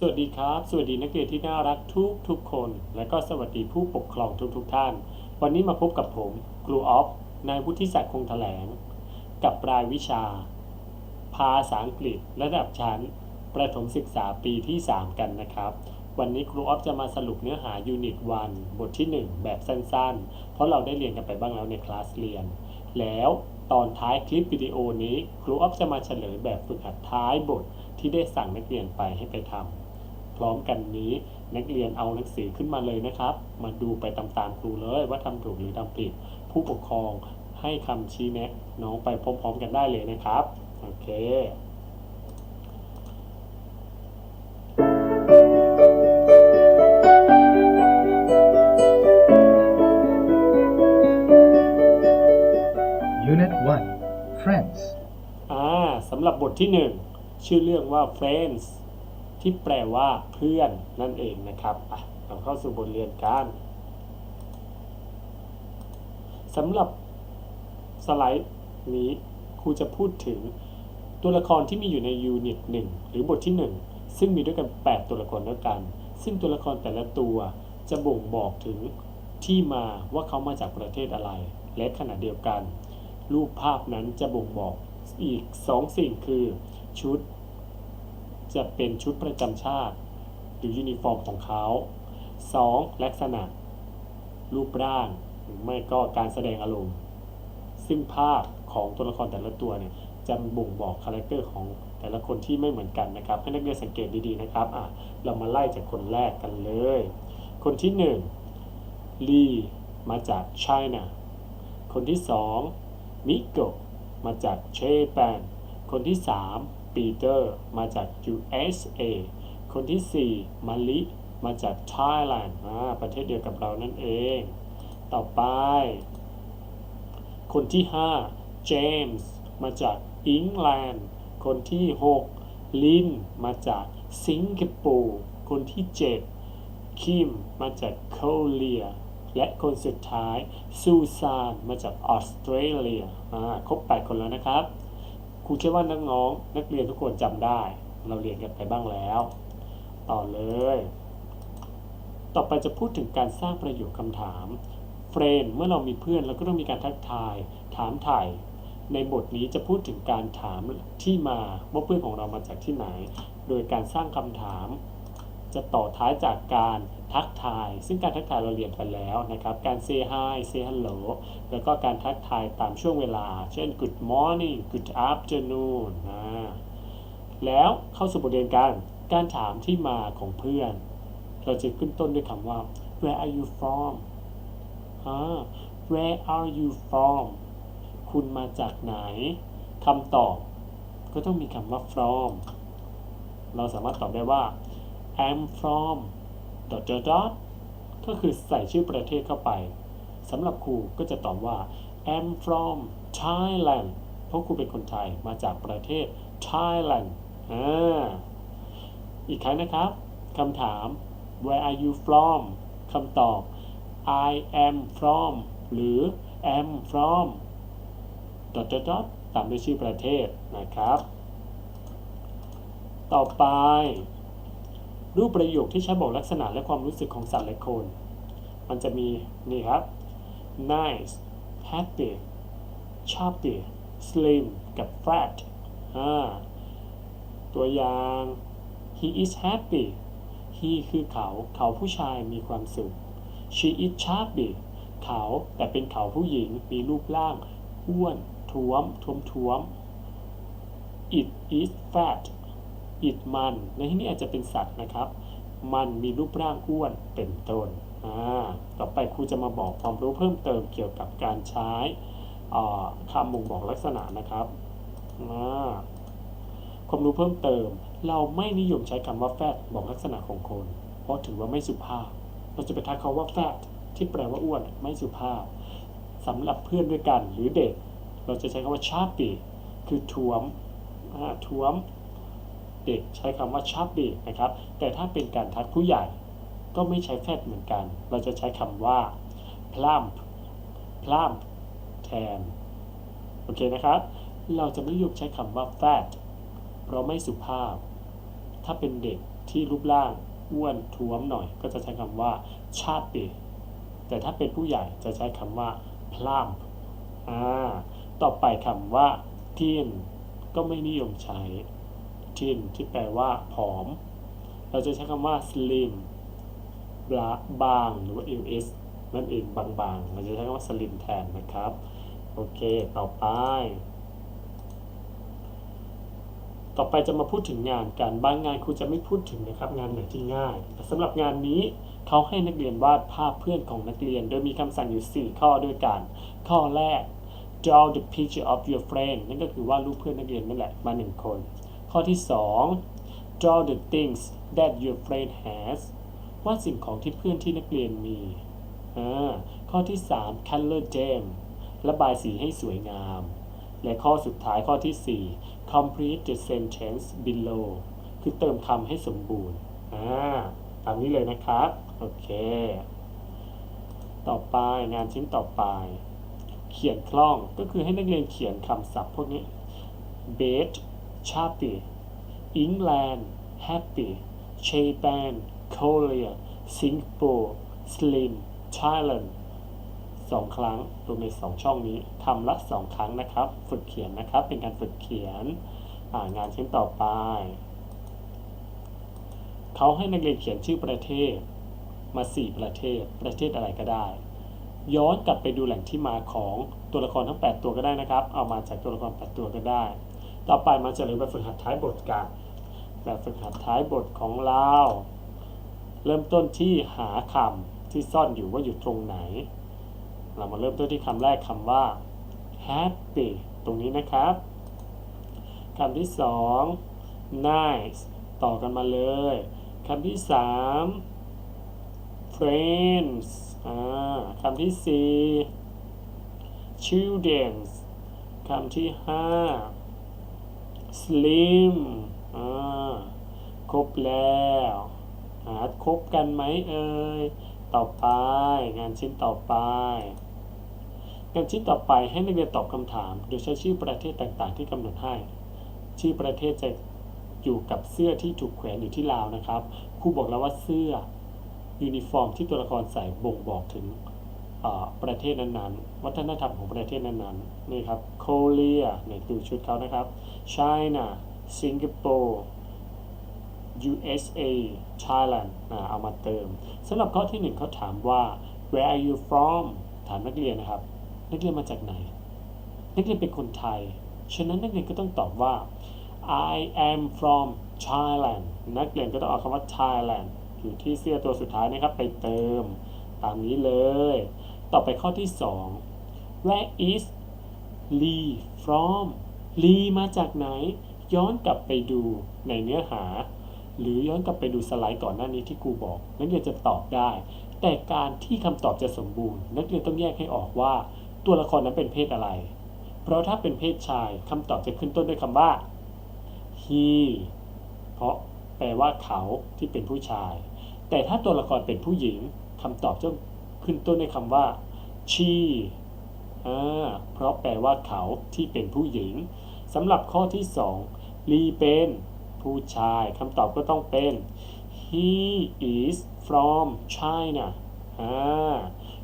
สวัสดีครับ สวัสดีนักเรียนที่น่ารักทุกทุกคน และก็สวัสดีผู้ปกครองทุกทุกท่าน วันนี้มาพบกับผมครูออฟ นายวุฒิศักดิ์คงแถลง กับรายวิชา ภาษาอังกฤษระดับชั้น ประถมศึกษาปีที่ 3 กันนะครับ วันนี้ครูออฟจะมาสรุปเนื้อหายูนิต1บทที่ 1 แบบสั้นๆ เพราะเราได้เรียนกันไปบ้างแล้วในคลาสเรียน แล้วตอนท้ายคลิปวิดีโอนี้ ครูออฟจะมาเฉลยแบบฝึกหัดท้ายบทที่ได้สั่งนักเรียนไปให้ไปทำ พร้อมกันนี้ นักเรียนเอาหนังสือขึ้นมาเลยนะครับ มาดูไปตามๆครูเลยว่าทำถูกหรือทำผิด ผู้ปกครองให้คำชี้แนะน้องไปพร้อมๆกันได้เลยนะครับ โอเค Unit 1 Friends อ่าสำหรับบทที่ 1 ชื่อเรื่องว่า friends ที่แปลว่าเพื่อนนั่นเองนะครับอะเราเข้าสู่บทเรียนกันสำหรับสไลด์นี้ครูจะพูดถึงตัวละครที่มีอยู่ในยูนิต1หรือบทที่ 1 ซึ่งมีด้วยกัน 8 ตัวละครด้วยกัน ซึ่งตัวละครแต่ละตัวจะบ่งบอกถึงที่มาว่าเขามาจากประเทศอะไร และขณะเดียวกัน รูปภาพนั้นจะบ่งบอกอีก 2 สิ่งคือ ชุด จะเป็นชุดประจำชาติ หรือยูนิฟอร์มของเขา 2. ลักษณะ รูปร่างหรือไม่ก็การแสดงอารมณ์ ซึ่งภาพของตัวละครแต่ละตัวเนี่ยจะบ่งบอกคาแรคเตอร์ของแต่ละคนที่ไม่เหมือนกันนะครับ ให้นักเรียนสังเกตดีๆนะครับอะเรามาไล่จากคนแรกกันเลย คนที่1ลีมาจาก China คนที่2มิโกะมาจากเชแปนคนที่3 ปีเตอร์มาจาก USA คนที่ 4 มาลิมาจากไทยแลนด์ประเทศเดียวกับเรานั่นเอง ต่อไป คนที่ 5 เจมส์มาจากอังกฤษคนที่ 6 ลินมาจากสิงคโปร์คนที่ 7 คิมมาจากเกาหลีและคนสุดท้ายซูซานมาจากออสเตรเลียอ่าครบ 8 คนแล้วนะครับ ครูเชื่อว่านักน้อง นักเรียนทุกคนจำได้ เราเรียนกันไปบ้างแล้ว ต่อเลย ต่อไปจะพูดถึงการสร้างประโยคคำถามเฟรนเมื่อเรามีเพื่อนเราก็ต้องมีการทักทาย ถามถ่ายในบทนี้จะพูดถึงการถามที่มาว่าเพื่อนของเรามาจากที่ไหน โดยการสร้างคำถาม จะต่อท้ายจากการ ทักทาย ซึ่งการทักทายเราเรียนไปแล้วนะครับ การ say hi say hello แล้วก็การทักทายตามช่วงเวลา เช่น good morning good afternoon นะแล้วเข้าสู่บทเรียนการการถามที่มาของเพื่อน เราจะขึ้นต้นด้วยคำว่า where are you from อ่า where are you from คุณมาจากไหนคำตอบ ก็ต้องมีคำว่า from เราสามารถตอบได้ว่า I'm from dot dot dot ก็คือใส่ชื่อประเทศเข้าไปสำหรับครูก็จะตอบว่า I'm from Thailand เพราะครูเป็นคนไทยมาจากประเทศ Thailand อ่าอีกครั้งนะครับคำถาม Where are you from คำตอบ I am from หรือ am from dot dot dot ตามด้วยชื่อประเทศนะครับ ต่อไป รูปประโยคที่ใช้บอกลักษณะและความรู้สึกของสัตว์และคน มันจะมีนี่ครับ nice happy chubby slim กับ fat อ่าตัวอย่าง he is happy he คือเขาเขาผู้ชายมีความสุข she is chubby เขาแต่เป็นเขาผู้หญิงมีรูปร่างอ้วนท้วมท้วมท้วม it is fat it มัน ในที่นี้อาจจะเป็นสัตว์นะครับ มันมีรูปร่างอ้วนเป็นต้นต่อไปครูจะมาบอกความรู้เพิ่มเติมเกี่ยวกับการใช้คำบ่งบอกลักษณะนะครับความรู้เพิ่มเติม เราไม่นิยมใช้คำว่า fat บอกลักษณะของคน เพราะถือว่าไม่สุภาพ เราจะไปทักเขาว่า fat ที่แปลว่าอ้วนไม่สุภาพสำหรับเพื่อนด้วยกันหรือเด็ก เราจะใช้คำว่า chubby คือท้วมท้วม เด็กใช้คำว่า chubby นะครับ แต่ถ้าเป็นการทักผู้ใหญ่ก็ไม่ใช้ fat เหมือนกัน เราจะใช้คำว่า plump plump แทน โอเคนะครับ เราจะไม่ยุกใช้คำว่า fat เพราะไม่สุภาพ ถ้าเป็นเด็กที่รูปร่างอ้วนท้วมหน่อย ก็จะใช้คำว่า chubby แต่ถ้าเป็นผู้ใหญ่จะใช้คำว่า plump อ่า ต่อไปคำว่า thin ก็ไม่นิยมใช้ thin ที่แปลว่าผอม เราจะใช้คำว่า slim บาบางหรือว่า ls นั่นเองบางๆ เราจะใช้คำว่า slim แทนนะครับ โอเค ต่อไป ต่อไปจะมาพูดถึงงานการบานงานครูจะไม่พูดถึงนะครับ งานไหนที่ง่ายแต่สำหรับงานนี้เขาให้นักเรียนวาดภาพเพื่อนของนักเรียน โดยมีคำสั่งอยู่ 4 ข้อด้วยกัน ข้อแรก draw the picture of your friend นั่นก็คือวาดรูปเพื่อนนักเรียนนั่นแหละมาหนึ่งคน ข้อที่ 2 draw the things that your friend has วาดสิ่งของที่เพื่อนที่นักเรียนมีข้อที่ 3 color them ระบายสีให้สวยงาม และข้อสุดท้ายข้อที่ 4 complete the sentence below คือเติมคำให้สมบูรณ์ตามนี้เลยนะครับ โอเค ต่อไปงานชิ้นต่อไป เขียนคล่องก็คือให้นักเรียนเขียนคำศัพท์พวกนี้ bed sharpie England happy Japan Korea Singapore slim Thailand สองครั้งรวมในสองช่องนี้คำละสองครั้งนะครับ ฝึกเขียนนะครับ เป็นการฝึกเขียนงานชิ้นต่อไป เขาให้นักเรียนเขียนชื่อประเทศ มา 4 ประเทศ ประเทศอะไรก็ได้ ย้อนกลับไปดูแหล่งที่มาของตัวละครทั้ง 8 ตัวก็ได้นะครับ เอามาจากตัวละคร 8 ตัวก็ได้ ต่อไปมาจะเรียนแบบฝึกหัดท้ายบทกันแบบฝึกหัดท้ายบทของเราเริ่มต้นที่หาคำที่ซ่อนอยู่ว่าอยู่ตรงไหน เรามาเริ่มต้นที่คำแรกคำว่า happy ตรงนี้นะครับคำที่สอง nice ต่อกันมาเลยคำที่สาม friends อ่าคำที่สี่ children คำที่ห้า slim อ่าครบแล้วหาครบกันไหมเอ่ยต่อไป งานชิ้นต่อไป งานชิ้นต่อไปให้นักเรียนตอบคำถาม โดยใช้ชื่อประเทศต่างๆ ที่กำหนดให้ ชื่อประเทศจะอยู่กับเสื้อที่ถูกแขวนอยู่ที่ราวนะครับครูบอกแล้วว่าเสื้อยูนิฟอร์มที่ตัวละครใส่บ่งบอกถึง ประเทศนั้นๆ วัฒนธรรมของประเทศนั้นๆนี่ครับโคเรียในดูชุดเขานะครับ China สิงคโปร์ USA Thailand อ่าเอามาเติมสำหรับข้อที่หนึ่งเขาถามว่า where are you from ถามนักเรียนนะครับ นักเรียนมาจากไหน นักเรียนเป็นคนไทย ฉะนั้นนักเรียนก็ต้องตอบว่า I am from Thailand นักเรียนก็ต้องเอาคำว่า Thailand อยู่ที่เสื้อตัวสุดท้ายนะครับ ไปเติมตามนี้เลย ต่อไปข้อที่ 2 Where is Lee from Lee มาจากไหน ย้อนกลับไปดูในเนื้อหา หรือย้อนกลับไปดูสไลด์ก่อนหน้านี้ที่ครูบอก นักเรียนจะตอบได้ แต่การที่คำตอบจะสมบูรณ์ นักเรียนต้องแยกให้ออกว่า ตัวละครนั้นเป็นเพศอะไร เพราะถ้าเป็นเพศชายคำตอบจะขึ้นต้นด้วยคำว่า he เพราะแปลว่าเขาที่เป็นผู้ชาย แต่ถ้าตัวละครเป็นผู้หญิงคำตอบจะ ขึ้นต้นด้วยคำว่า she เพราะแปลว่าเขาที่เป็นผู้หญิงสำหรับข้อที่ 2 ลีเป็นผู้ชายคำตอบก็ต้องเป็น he is from China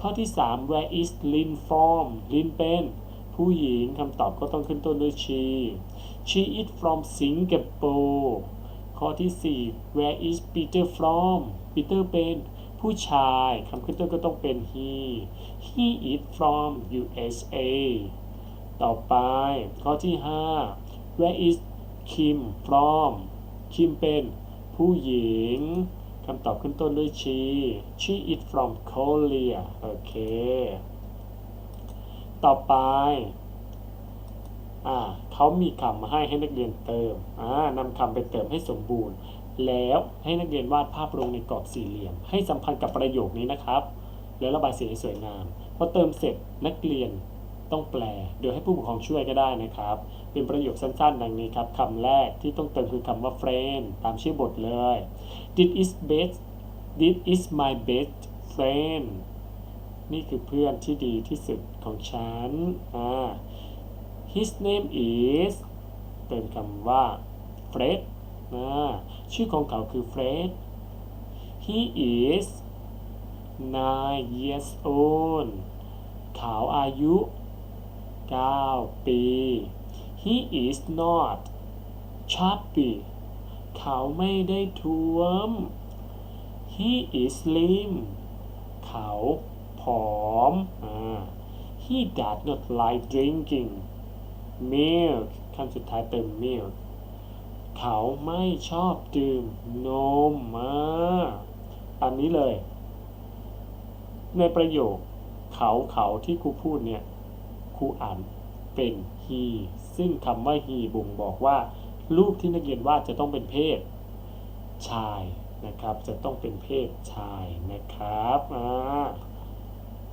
ข้อที่ 3 where is Lin from Lin เป็นผู้หญิงคำตอบก็ต้องขึ้นต้นด้วย she she is from Singapore ข้อที่ 4 where is Peter from Peter เป็น ผู้ชายคำขึ้นต้นก็ต้องเป็น he he is from USA ต่อไป ข้อที่ 5 where is Kim from Kim เป็นผู้หญิงคำตอบขึ้นต้นด้วย she she is from Korea โอเค ต่อไปอ่าเขามีคำมาให้ให้นักเรียนเติมอ่านำคำไปเติมให้สมบูรณ์ แล้วให้นักเรียนวาดภาพลงในกรอบสี่เหลี่ยม ให้สัมพันธ์กับประโยคนี้นะครับ แล้วระบายสีให้สวยงามพอเติมเสร็จนักเรียนต้องแปล โดยให้ผู้ปกครองช่วยก็ได้นะครับ เป็นประโยคสั้นๆ ดังนี้ครับคำแรกที่ต้องเติมคือคำว่า friend ตามชื่อบทเลย this is best this is my best friend นี่คือเพื่อนที่ดีที่สุดของฉันอ่า his name is เติมคำว่า Fred ชื่อของเขาคือเฟรด he is nine years old เขาอายุ 9 ปี he is not chubby เขาไม่ได้ท้วม he is slim เขาผอมอ he does not like drinking milk คำสุดท้ายเติม milk เขาไม่ชอบดื่มนมมาอันนี้เลย ในประโยค เขาเขาที่ครูพูดเนี่ยครูอ่านเป็น he ซึ่งคำว่า he บ่งบอกว่า รูปที่นักเรียนวาดจะต้องเป็นเพศ ชายนะครับ จะต้องเป็นเพศชายนะครับอ่า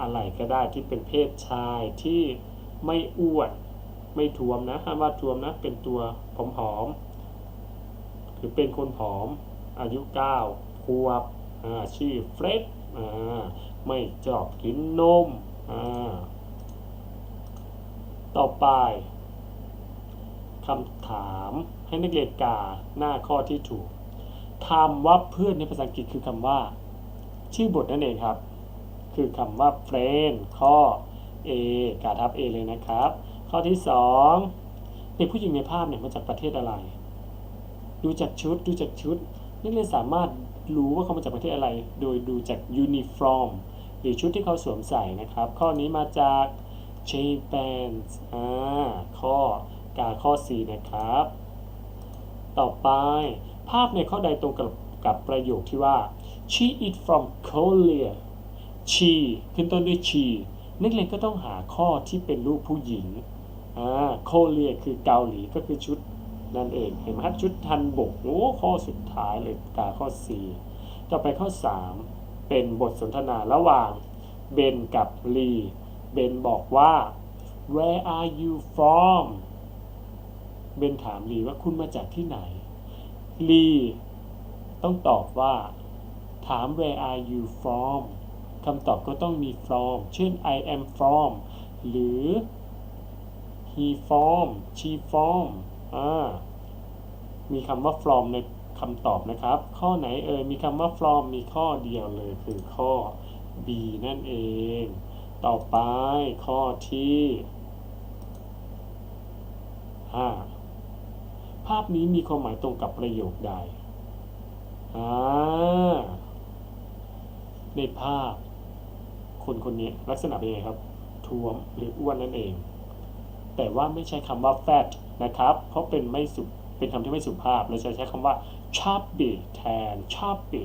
อะไรก็ได้ที่เป็นเพศชายที่ไม่อ้วน ไม่ท้วมนะห้ามวาดท้วมนะ เป็นตัวผอมๆ หรือเป็นคนผอม อายุ9ขวบชื่อเฟร็ดไม่ชอบกินนม ต่อไปคำถามให้นักเรียนกาหน้าข้อที่ถูกคำว่าเพื่อนในภาษาอังกฤษคือคำว่า ชื่อบทนั่นเองครับ คือคำว่า friend ข้อ A กาทับ A เลยนะครับ ข้อที่ 2 เด็กผู้หญิงในภาพเนี่ยมาจากประเทศอะไร ดูจากชุด ดูจากชุด นักเรียนสามารถรู้ว่าเขามาจากประเทศอะไร โดยดูจากยูนิฟอร์มหรือชุดที่เขาสวมใส่นะครับ ข้อนี้มาจาก Japan อ่าข้อกาข้อ C นะครับ ต่อไปภาพในข้อใดตรงกับกับประโยคที่ว่า she is from Korea she ขึ้นต้นด้วย she นักเรียนก็ต้องหาข้อที่เป็นรูปผู้หญิงอ่าโคเรียคือเกาหลีก็คือชุด นั่นเองเห็นไหมครับชุดทันบกโอ้ข้อสุดท้ายเลยกาข้อ 4 ต่อไปข้อ 3 เป็นบทสนทนาระหว่างเบนกับลีเบนบอกว่า where are you from เบนถามลีว่าคุณมาจากที่ไหน ลีต้องตอบว่า ถาม where are you from คำตอบก็ต้องมี from เช่น I am from หรือ he from she from ามีคำว่า from ในคำตอบนะครับ ข้อไหนเอ่ยมีคำว่า from มีข้อเดียวเลยคือข้อ B นั่นเอง ต่อไปข้อที่ 5 ภาพนี้มีความหมายตรงกับประโยคใดอ่าในภาพ คนคนนี้ลักษณะเป็นยังไงครับท้วมหรืออ้วนนั่นเอง แต่ว่าไม่ใช้คำว่า fat นะครับ เพราะเป็นไม่สุเป็นคำที่ไม่สุภาพ เราจะใช้คำว่า chubby แทน chubby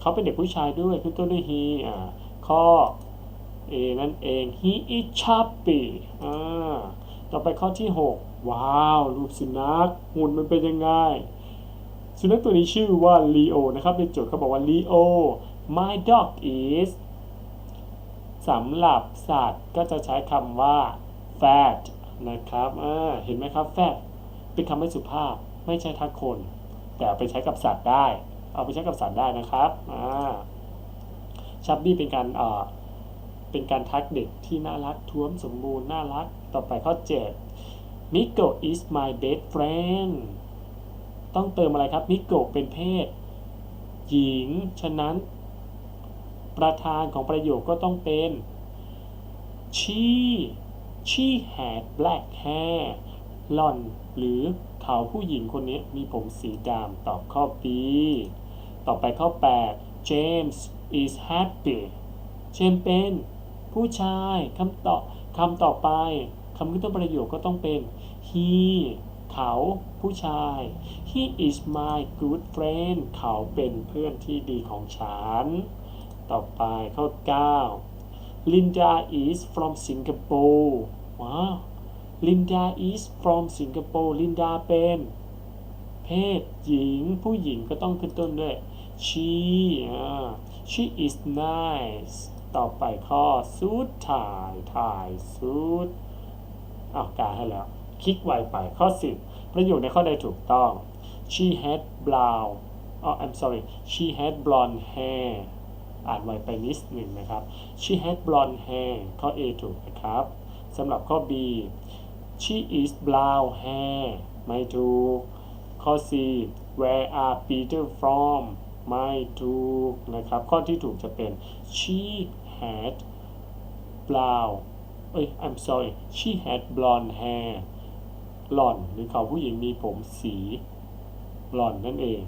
เขาเป็นเด็กผู้ชายด้วยขึ้นต้นด้วย he อ่าข้อ A นั่นเอง he is chubby อ่าต่อไปข้อที่ 6 ว้าว รูปสุนัขหุ่นมันเป็นยังไง สุนัขตัวนี้ชื่อว่า Leo นะครับ ในโจทย์เขาบอกว่า Leo my dog is สำหรับสัตว์ก็จะใช้คำว่า fat นะครับเห็นไหมครับ fat เป็นคำไม่สุภาพไม่ใช่ทักคน แต่เอาไปใช้กับสัตว์ได้ เอาไปใช้กับสัตว์ได้นะครับชับบี้เป็นการเป็นการทักเด็กที่น่ารักท้วมสมบูรณ์น่ารักต่อไปข้อ7 Miko is my best friend ต้องเติมอะไรครับ Miko เป็นเพศ หญิง ฉะนั้น ประธานของประโยคก็ต้องเป็น she she had black hair หล่อน หรือเขาผู้หญิงคนนี้มีผมสีดำตอบข้อ B ต่อไปข้อ 8 James is happy เชมเป็น ผู้ชายคำต่อคำต่อไปคำขึ้นต้นประโยคก็ต้องเป็น he เขาผู้ชาย he is my good friend เขาเป็นเพื่อนที่ดีของฉัน ต่อไปข้อ 9 Linda is from Singapore ว้าว Linda is from Singapore Linda เป็นเพศหญิง ผู้หญิงก็ต้องขึ้นต้นด้วย she อ่า she is nice ต่อไปข้อสุดถ่ายถ่ายสุดอากาให้แล้ว คลิกไวไปข้อ10ประโยคในข้อใดถูกต้อง she had brown อ๋อ I'm sorry she had blonde hair อ่านไวไปนิดหนึ่งนะครับ she had blonde hair ข้อ A ถูกนะครับสำหรับข้อ B she is brown hair ไม่ถูก ข้อ C Where are Peter from ไม่ถูกนะครับ ข้อที่ถูกจะเป็น she had brown เอ้ย I'm sorry she had blonde hair หล่อนหรือเขาผู้หญิงมีผมสีหล่อนนั่นเอง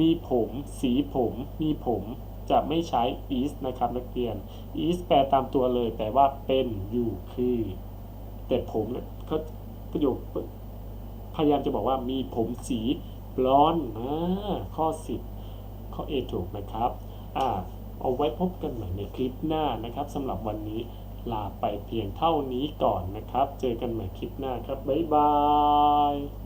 มีผม สีผม มีผม จะไม่ใช้ is นะครับนักเรียน is แปลตามตัวเลยแปลว่าเป็นอยู่คือ แต่ผมเนี่ยเขาประโยคพยายามจะบอกว่ามีผมสีบลอนด์อ่าข้อ 10 ข้อ A ถูกนะครับอ่าเอาไว้พบกันใหม่ในคลิปหน้านะครับสำหรับวันนี้ลาไปเพียงเท่านี้ก่อนนะครับ เจอกันใหม่คลิปหน้าครับ บ๊ายบาย